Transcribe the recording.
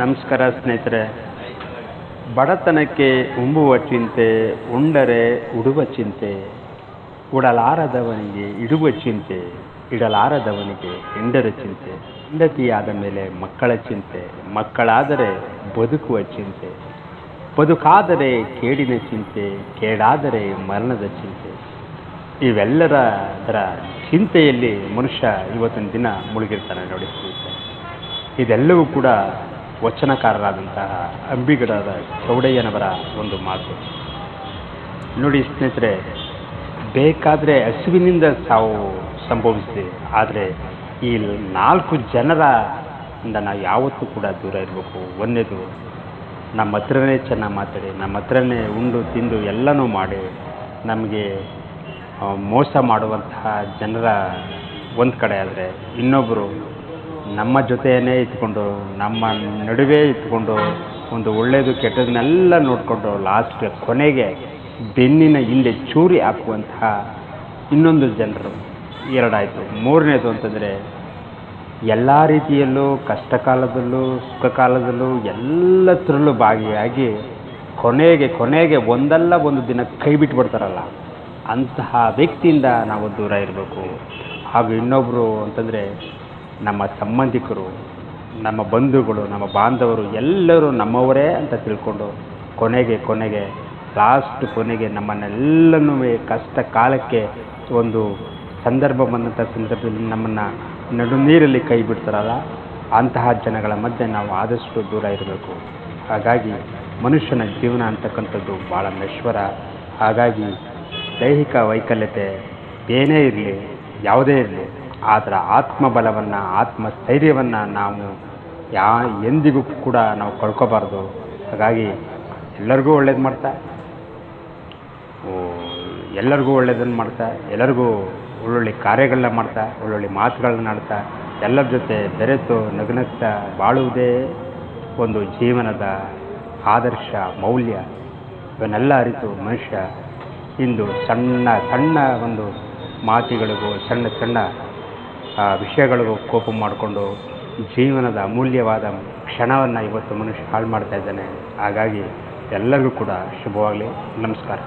ನಮಸ್ಕಾರ ಸ್ನೇಹಿತರೆ. ಬಡತನಕ್ಕೆ ಉಂಬುವ ಚಿಂತೆ, ಉಂಡರೆ ಉಡುವ ಚಿಂತೆ, ಉಡಲಾರದವನಿಗೆ ಇಡುವ ಚಿಂತೆ, ಇಡಲಾರದವನಿಗೆ ಹೆಂಡರ ಚಿಂತೆ, ಹೆಂಡತಿಯಾದ ಮೇಲೆ ಮಕ್ಕಳ ಚಿಂತೆ, ಮಕ್ಕಳಾದರೆ ಬದುಕುವ ಚಿಂತೆ, ಬದುಕಾದರೆ ಕೇಡಿನ ಚಿಂತೆ, ಕೇಡಾದರೆ ಮರಣದ ಚಿಂತೆ. ಇವೆಲ್ಲರ ಅದರ ಚಿಂತೆಯಲ್ಲಿ ಮನುಷ್ಯ ಇವತ್ತಿನ ದಿನ ಮುಳುಗಿರ್ತಾನೆ ನೋಡಿ ಇದೆಲ್ಲವೂ ಕೂಡ ವಚನಕಾರರಾದಂತಹ ಅಂಬಿಗಡದ ಚೌಡಯ್ಯನವರ ಒಂದು ಮಾತು. ನೋಡಿ ಸ್ನೇಹಿತರೆ, ಬೇಕಾದರೆ ಹಸುವಿನಿಂದ ಸಾವು ಸಂಭವಿಸಿದೆ. ಆದರೆ ಈ ನಾಲ್ಕು ಜನರ ಇಂದ ನಾವು ಯಾವತ್ತೂ ಕೂಡ ದೂರ ಇರಬೇಕು. ಒಂದೇದು, ನಮ್ಮ ಹತ್ರನೇ ಚೆನ್ನಾಗಿ ಮಾತಾಡಿ, ನಮ್ಮ ಹತ್ರನೇ ಉಂಡು ತಿಂದು ಎಲ್ಲನೂ ಮಾಡಿ, ನಮಗೆ ಮೋಸ ಮಾಡುವಂತಹ ಜನರ ಒಂದು ಕಡೆ ಆದರೆ ಇನ್ನೊಬ್ಬರು ನಮ್ಮ ಜೊತೆಯೇ ಇಟ್ಕೊಂಡು, ನಮ್ಮ ನಡುವೆ ಇಟ್ಕೊಂಡು, ಒಂದು ಒಳ್ಳೆಯದು ಕೆಟ್ಟದನ್ನೆಲ್ಲ ನೋಡಿಕೊಂಡು ಲಾಸ್ಟ್ ಕೊನೆಗೆ ಬೆನ್ನಿನ ಹಿಂದೆ ಚೂರಿ ಹಾಕುವಂತಹ ಇನ್ನೊಂದು ಜನರು. ಎರಡಾಯಿತು. ಮೂರನೇದು ಅಂತಂದರೆ, ಎಲ್ಲ ರೀತಿಯಲ್ಲೂ ಕಷ್ಟ ಕಾಲದಲ್ಲೂ ಸುಖ ಕಾಲದಲ್ಲೂ ಎಲ್ಲದರಲ್ಲೂ ಭಾಗಿಯಾಗಿ ಕೊನೆಗೆ ಕೊನೆಗೆ ಒಂದಲ್ಲ ಒಂದು ದಿನ ಕೈ ಬಿಟ್ಬಿಡ್ತಾರಲ್ಲ ಅಂತಹ ವ್ಯಕ್ತಿಯಿಂದ ನಾವು ದೂರ ಇರಬೇಕು. ಹಾಗೂ ಇನ್ನೊಬ್ಬರು ಅಂತಂದರೆ ನಮ್ಮ ಸಂಬಂಧಿಕರು, ನಮ್ಮ ಬಂಧುಗಳು, ನಮ್ಮ ಬಾಂಧವರು ಎಲ್ಲರೂ ನಮ್ಮವರೇ ಅಂತ ತಿಳ್ಕೊಂಡು ಕೊನೆಗೆ ಕೊನೆಗೆ ಲಾಸ್ಟ್ ಕೊನೆಗೆ ನಮ್ಮನ್ನೆಲ್ಲನೂ ಕಷ್ಟ ಕಾಲಕ್ಕೆ ಒಂದು ಸಂದರ್ಭ ಬಂದಂಥ ಸಂದರ್ಭದಲ್ಲಿ ನಮ್ಮನ್ನು ನಡು ನೀರಲ್ಲಿ ಕೈ ಬಿಡ್ತಾರಲ್ಲ, ಅಂತಹ ಜನಗಳ ಮಧ್ಯೆ ನಾವು ಆದಷ್ಟು ದೂರ ಇರಬೇಕು. ಹಾಗಾಗಿ ಮನುಷ್ಯನ ಜೀವನ ಅಂತಕ್ಕಂಥದ್ದು ಭಾಳ ನಶ್ವರ. ಹಾಗಾಗಿ ದೈಹಿಕ ವೈಕಲ್ಯತೆ ಏನೇ ಇರಲಿ, ಯಾವುದೇ ಇರಲಿ ಅದರ ಆತ್ಮಬಲವನ್ನು, ಆತ್ಮಸ್ಥೈರ್ಯವನ್ನು ನಾವು ಯಾ ಎಂದಿಗೂ ಕೂಡ ನಾವು ಕಳ್ಕೊಬಾರ್ದು. ಹಾಗಾಗಿ ಎಲ್ಲರಿಗೂ ಒಳ್ಳೇದು ಮಾಡ್ತಾ. ಎಲ್ಲರಿಗೂ ಒಳ್ಳೇದನ್ನು ಮಾಡ್ತಾ. ಎಲ್ಲರಿಗೂ ಒಳ್ಳೊಳ್ಳೆ ಕಾರ್ಯಗಳನ್ನ ಮಾಡ್ತಾ, ಒಳ್ಳೊಳ್ಳೆ ಮಾತುಗಳನ್ನ ಆಡ್ತಾ. ಎಲ್ಲರ ಜೊತೆ ಬೆರೆತು ನಗುನಗ್ತಾ ಬಾಳುವುದೇ ಒಂದು ಜೀವನದ ಆದರ್ಶ, ಮೌಲ್ಯ. ಇವನ್ನೆಲ್ಲ ಅರಿತು ಮನುಷ್ಯ ಇಂದು ಸಣ್ಣ ಸಣ್ಣ ಒಂದು ಮಾತುಗಳಿಗೂ ಸಣ್ಣ ಸಣ್ಣ ಆ ವಿಷಯಗಳಿಗೂ ಕೋಪ ಮಾಡಿಕೊಂಡು ಜೀವನದ ಅಮೂಲ್ಯವಾದ ಕ್ಷಣವನ್ನು ಇವತ್ತು ಮನುಷ್ಯ ಹಾಳು ಮಾಡ್ತಾ ಇದ್ದಾನೆ. ಹಾಗಾಗಿ ಎಲ್ಲರಿಗೂ ಕೂಡ ಶುಭವಾಗಲಿ. ನಮಸ್ಕಾರ.